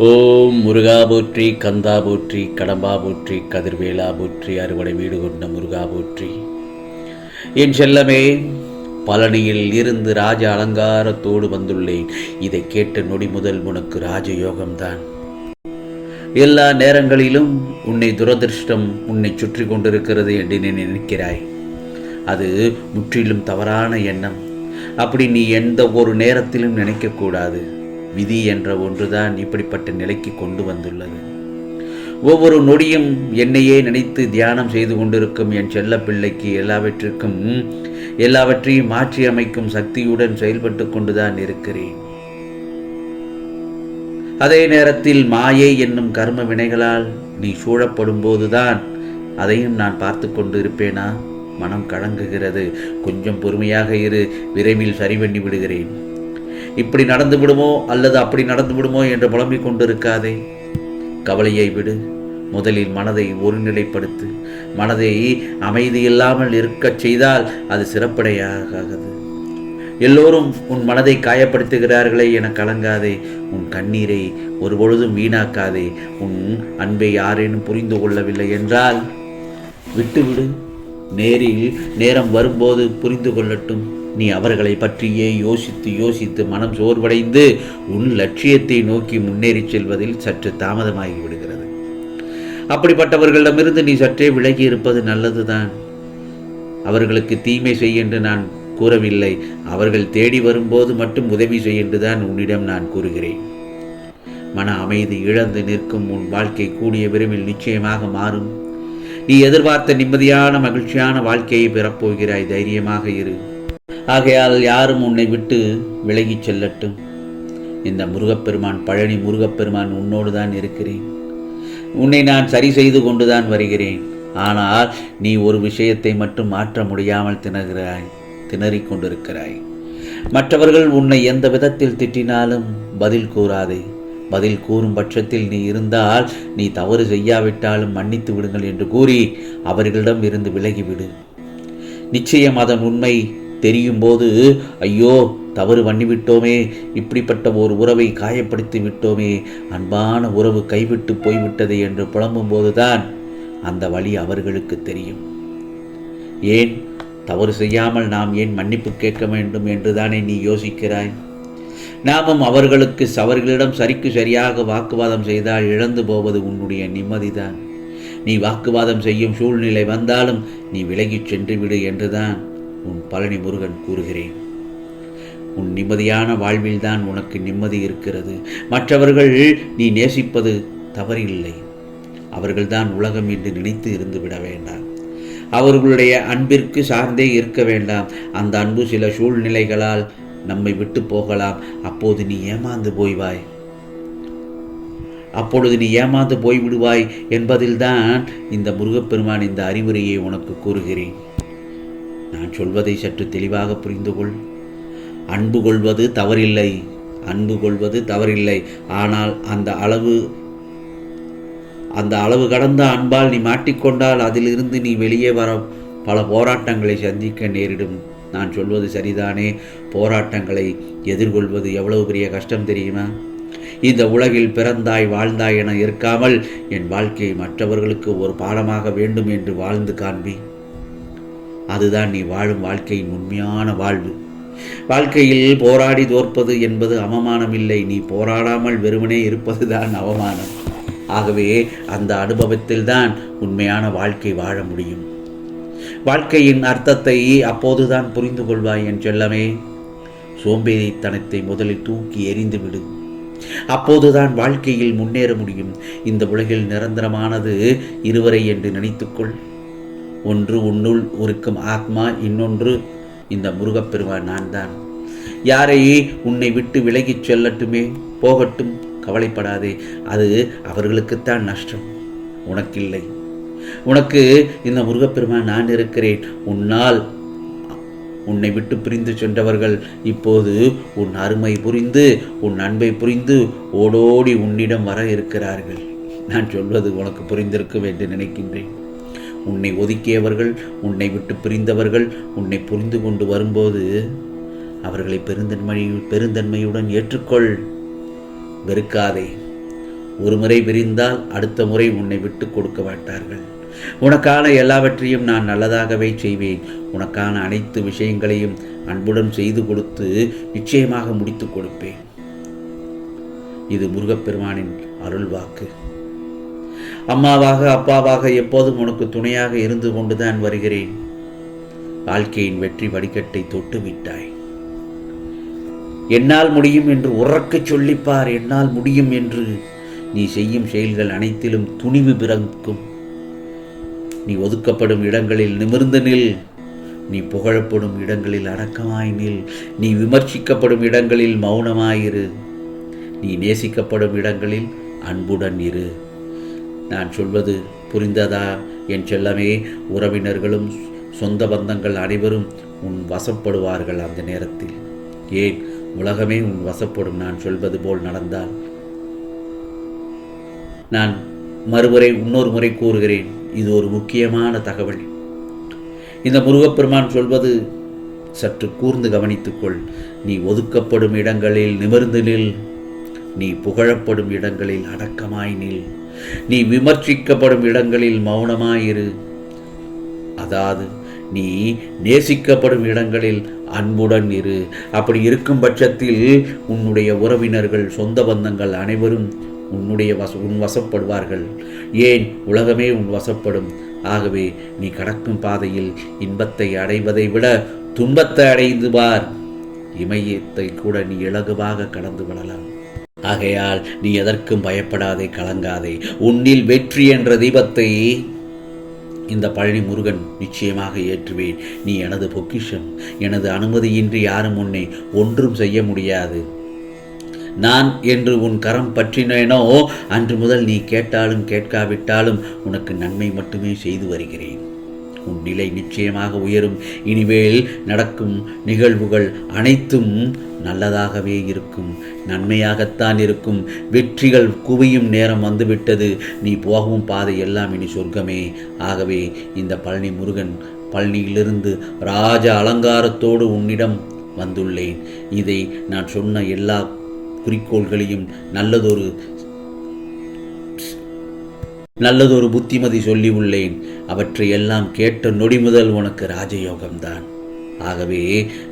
ஓம் முருகா போற்றி கந்தா போற்றி கடம்பா போற்றி கதிர்வேலா போற்றி அறுவடை வீடு கொண்ட முருகா போற்றி. என் செல்லமே பழனியில் இருந்து ராஜ அலங்காரத்தோடு வந்துள்ளேன். இதை கேட்ட நொடி முதல் உனக்கு ராஜயோகம்தான். எல்லா நேரங்களிலும் உன்னை துரதிர்ஷ்டம் உன்னை சுற்றி கொண்டிருக்கிறது என்று நீ நினைக்கிறாய். அது முற்றிலும் தவறான எண்ணம். அப்படி நீ எந்த ஒரு நேரத்திலும் நினைக்கக்கூடாது. விதி என்ற ஒன்றுதான் இப்படிப்பட்ட நிலைக்கு கொண்டு வந்துள்ளது. ஒவ்வொரு நொடியும் என்னையே நினைத்து தியானம் செய்து கொண்டிருக்கும் என் செல்ல பிள்ளைக்கு எல்லாவற்றிற்கும் எல்லாவற்றையும் மாற்றி அமைக்கும் சக்தியுடன் செயல்பட்டு கொண்டுதான் இருக்கிறேன். அதே நேரத்தில் மாயை என்னும் கர்ம வினைகளால் நீ சூழப்படும் போதுதான் அதையும் நான் பார்த்து கொண்டு இருப்பேனா மனம் கலங்குகிறது. கொஞ்சம் பொறுமையாக இரு. விரைவில் சரி பண்ணி விடுகிறேன். இப்படி நடந்து விடுமோ அல்லது அப்படி நடந்து விடுமோ என்று புலம்பிக் கொண்டிருக்காதே. கவலையை விடு. முதலில் மனதை ஒருநிலைப்படுத்து. மனதை அமைதி இல்லாமல் இருக்கச் செய்தால் அது சிறப்படையாகாது. எல்லோரும் உன் மனதை காயப்படுத்துகிறார்களே என கலங்காதே. உன் கண்ணீரை ஒருபொழுதும் வீணாக்காதே. உன் அன்பை யாரேனும் புரிந்து கொள்ளவில்லை என்றால் விட்டுவிடு. நேரில் நேரம் வரும்போது புரிந்து கொள்ளட்டும். நீ அவர்களை பற்றியே யோசித்து யோசித்து மனம் சோர்வடைந்து உன் லட்சியத்தை நோக்கி முன்னேறிச் செல்வதில் சற்று தாமதமாகி விடுகிறது. அப்படிப்பட்டவர்களிடமிருந்து நீ சற்றே விலகி இருப்பது நல்லதுதான். அவர்களுக்கு தீமை செய் என்று நான் கூறவில்லை. அவர்கள் தேடி வரும்போது மட்டும் உதவி செய் என்றுதான் உன்னிடம் நான் கூறுகிறேன். மன அமைதி இழந்து நிற்கும் உன் வாழ்க்கை கூடிய விரைவில் நிச்சயமாக மாறும். நீ எதிர்பார்த்த நிம்மதியான மகிழ்ச்சியான வாழ்க்கையை பெறப்போகிறாய். தைரியமாக இரு. ஆகையால் யாரும் உன்னை விட்டு விலகிச் செல்லட்டும். இந்த முருகப்பெருமான் பழனி முருகப்பெருமான் உன்னோடு தான் இருக்கிறேன். உன்னை நான் சரி செய்து கொண்டுதான் வருகிறேன். ஆனால் நீ ஒரு விஷயத்தை மட்டும் மாற்ற முடியாமல் திணறுகிறாய் திணறிக் கொண்டிருக்கிறாய். மற்றவர்கள் உன்னை எந்த விதத்தில் திட்டினாலும் பதில் கூறாதே. பதில் கூறும் பட்சத்தில் நீ இருந்தால் நீ தவறு செய்யாவிட்டாலும் மன்னித்து விடுங்கள் என்று கூறி அவர்களிடம் இருந்து விலகிவிடு. நிச்சயம் அதன் உண்மை தெரியும் போது ஐயோ தவறு பண்ணிவிட்டோமே இப்படிப்பட்ட ஒரு உறவை காயப்படுத்தி விட்டோமே அன்பான உறவு கைவிட்டு போய்விட்டது என்று புலம்பும் போதுதான் அந்த வழி அவர்களுக்கு தெரியும். ஏன்? தவறு செய்யாமல் நாம் ஏன் மன்னிப்பு கேட்க வேண்டும் என்றுதானே நீ யோசிக்கிறாய்? நாமும் அவர்களுக்கு அவர்களிடம் சரிக்கு சரியாக வாக்குவாதம் செய்தால் இழந்து போவது உன்னுடைய நிம்மதிதான். நீ வாக்குவாதம் செய்யும் சூழ்நிலை வந்தாலும் நீ விலகிச் சென்று விடு என்றுதான் உன் பழனி முருகன் கூறுகிறேன். உன் நிம்மதியான வாழ்வில்தான் உனக்கு நிம்மதி இருக்கிறது. மற்றவர்கள் நீ நேசிப்பது தவறில்லை. அவர்கள்தான் உலகம் என்று நினைத்து இருந்து விட வேண்டாம். அவர்களுடைய அன்பிற்கு சார்ந்தே இருக்க வேண்டாம். அந்த அன்பு சில சூழ்நிலைகளால் நம்மை விட்டு போகலாம். அப்போது நீ ஏமாந்து போய்வாய். அப்பொழுது நீ ஏமாந்து போய்விடுவாய் என்பதில்தான் இந்த முருகப்பெருமான் இந்த அறிவுரையை உனக்கு கூறுகிறேன். நான் சொல்வதை சற்று தெளிவாக புரிந்து கொள் அன்பு கொள்வது தவறில்லை. அன்பு கொள்வது தவறில்லை. ஆனால் அந்த அளவு அந்த அளவு கடந்த அன்பால் நீ மாட்டிக்கொண்டால் அதிலிருந்து நீ வெளியே வர பல போராட்டங்களை சந்திக்க நேரிடும். நான் சொல்வது சரிதானே? போராட்டங்களை எதிர்கொள்வது எவ்வளவு பெரிய கஷ்டம் தெரியுமா? இந்த உலகில் பிறந்தாய் வாழ்ந்தாய் என இருக்காமல் என் வாழ்க்கையை மற்றவர்களுக்கு ஒரு பாடமாக வேண்டும் என்று வாழ்ந்து காண்பி. அதுதான் நீ வாழும் வாழ்க்கையின் உண்மையான வாழ்வு. வாழ்க்கையில் போராடி தோற்பது என்பது அவமானம் இல்லை நீ போராடாமல் வெறுமனே இருப்பதுதான் அவமானம். ஆகவே அந்த அனுபவத்தில்தான் உண்மையான வாழ்க்கை வாழ முடியும். வாழ்க்கையின் அர்த்தத்தை அப்போதுதான் புரிந்து கொள்வாய் என் செல்லமே. சோம்பேறித்தனத்தை முதலில் தூக்கி எறிந்துவிடு அப்போதுதான் வாழ்க்கையில் முன்னேற முடியும். இந்த உலகில் நிரந்தரமானது இருவரை என்று நினைத்துக்கொள். ஒன்று உன்னுள் இருக்கும் ஆத்மா இன்னொன்று இந்த முருகப்பெருமான் நான் தான் யாரையே உன்னை விட்டு விலகிச் செல்லட்டுமே போகட்டும் கவலைப்படாதே அது அவர்களுக்குத்தான் நஷ்டம். உனக்கில்லை. உனக்கு இந்த முருகப்பெருமான் நான் இருக்கிறேன். உன்னால் உன்னை விட்டு பிரிந்து சென்றவர்கள் இப்போது உன் அருமை புரிந்து உன் அன்பை புரிந்து ஓடோடி உன்னிடம் வர இருக்கிறார்கள். நான் சொல்வது உனக்கு புரிந்திருக்கும் என்று நினைக்கின்றேன். உன்னை ஒதுக்கியவர்கள் உன்னை விட்டு பிரிந்தவர்கள் உன்னை புரிந்து கொண்டு வரும்போது அவர்களை பெருந்தன்மை பெருந்தன்மையுடன் ஏற்றுக்கொள். வெறுக்காதே. ஒரு முறை விரிந்தால் அடுத்த முறை உன்னை விட்டு கொடுக்க மாட்டார்கள். உனக்கான எல்லாவற்றையும் நான் நல்லதாகவே செய்வேன். உனக்கான அனைத்து விஷயங்களையும் அன்புடன் செய்து கொடுத்து நிச்சயமாக முடித்து கொடுப்பேன். இது முருகப்பெருமானின் அருள் வாக்கு அம்மாவாக அப்பாவாக எப்போதும் உனக்கு துணையாக இருந்து கொண்டுதான் வருகிறேன். வாழ்க்கையின் வெற்றி வடிகட்டை தொட்டு விட்டாய் என்னால் முடியும் என்று உறக்கச் சொல்லிப்பார் என்னால் முடியும் என்று. நீ செய்யும் செயல்கள் அனைத்திலும் துணிவு பிறக்கும். நீ ஒதுக்கப்படும் இடங்களில் நிமிர்ந்து நில். நீ புகழப்படும் இடங்களில் அடக்கமாய் நில். நீ விமர்சிக்கப்படும் இடங்களில் மௌனமாயிரு. நீ நேசிக்கப்படும் இடங்களில் அன்புடன் இரு. நான் சொல்வது புரிந்ததா? என் செல்லமே உறவினர்களும் சொந்த பந்தங்கள் அனைவரும் உன் வசப்படுவார்கள் அந்த நேரத்தில். ஏன்? உலகமே உன் வசப்படும் நான் சொல்வது போல் நடந்தால். நான் மறுமுறை இன்னொரு முறை கூறுகிறேன். இது ஒரு முக்கியமான தகவல். இந்த முருகப்பெருமான் சொல்வது சற்று கூர்ந்து கவனித்துக்கொள். நீ ஒதுக்கப்படும் இடங்களில் நிமிர்ந்து நில். நீ புகழப்படும் இடங்களில் அடக்கமாய் நில். நீ விமர்சிக்கப்படும் இடங்களில் மௌனமாயிரு. அதாவது நீ நேசிக்கப்படும் இடங்களில் அன்புடன் இரு. அப்படி இருக்கும் பட்சத்தில் உன்னுடைய உறவினர்கள் சொந்த பந்தங்கள் அனைவரும் உன்னுடைய வச உன் வசப்படுவார்கள். ஏன்? உலகமே உன் வசப்படும். ஆகவே நீ கடக்கும் பாதையில் இன்பத்தை அடைவதை விட துன்பத்தை அடைந்து பார். இமயத்தை கூட நீ இலகுவாக கடந்து விடலாம். ஆகையால் நீ எதற்கும் பயப்படாதே கலங்காதே. உன்னில் வெற்றி என்ற தீபத்தை இந்த பழனி முருகன் நிச்சயமாக ஏற்றுவேன். நீ எனது பொக்கிஷம் எனது அனுமதியின்றி யாரும் உன்னை ஒன்றும் செய்ய முடியாது. நான் என்று உன் கரம் பற்றினேனோ அன்று முதல் நீ கேட்டாலும் கேட்காவிட்டாலும் உனக்கு நன்மை மட்டுமே செய்து வருகிறேன். உன் நிலை நிச்சயமாக உயரும். இனிமேல் நடக்கும் நிகழ்வுகள் அனைத்தும் நல்லதாகவே இருக்கும். நன்மையாகத்தான் இருக்கும். வெற்றிகள் குவியும் நேரம் வந்துவிட்டது. நீ போகவும் பாதை எல்லாம் இனி சொர்க்கமே. ஆகவே இந்த பழனி முருகன் பழனியிலிருந்து ராஜ அலங்காரத்தோடு உன்னிடம் வந்துள்ளேன். இதை நான் சொன்ன எல்லா குறிக்கோள்களையும் நல்லதொரு நல்லதொரு புத்திமதி சொல்லி உள்ளேன். அவற்றை எல்லாம் கேட்ட நொடி முதல் உனக்கு ராஜயோகம்தான். ஆகவே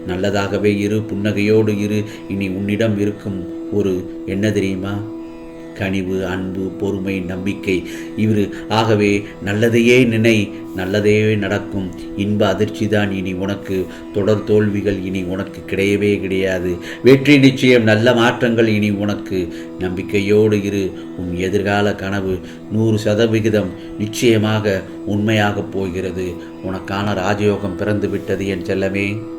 நல்லதாகவே இரு புன்னகையோடு இரு. இனி உன்னிடம் இருக்கும் ஒரு என்ன தெரியுமா? கனிவு அன்பு பொறுமை நம்பிக்கை இவர். ஆகவே நல்லதையே நினை நல்லதே நடக்கும். இன்ப அதிர்ச்சி தான் இனி உனக்கு. தொடர் தோல்விகள் இனி உனக்கு கிடையவே கிடையாது. வெற்றி நிச்சயம் நல்ல மாற்றங்கள் இனி உனக்கு. நம்பிக்கையோடு இரு. உன் எதிர்கால கனவு நூறு சதவிகிதம் நிச்சயமாக உண்மையாகப் போகிறது. உனக்கான ராஜயோகம் பிறந்து விட்டது என் செல்லமே.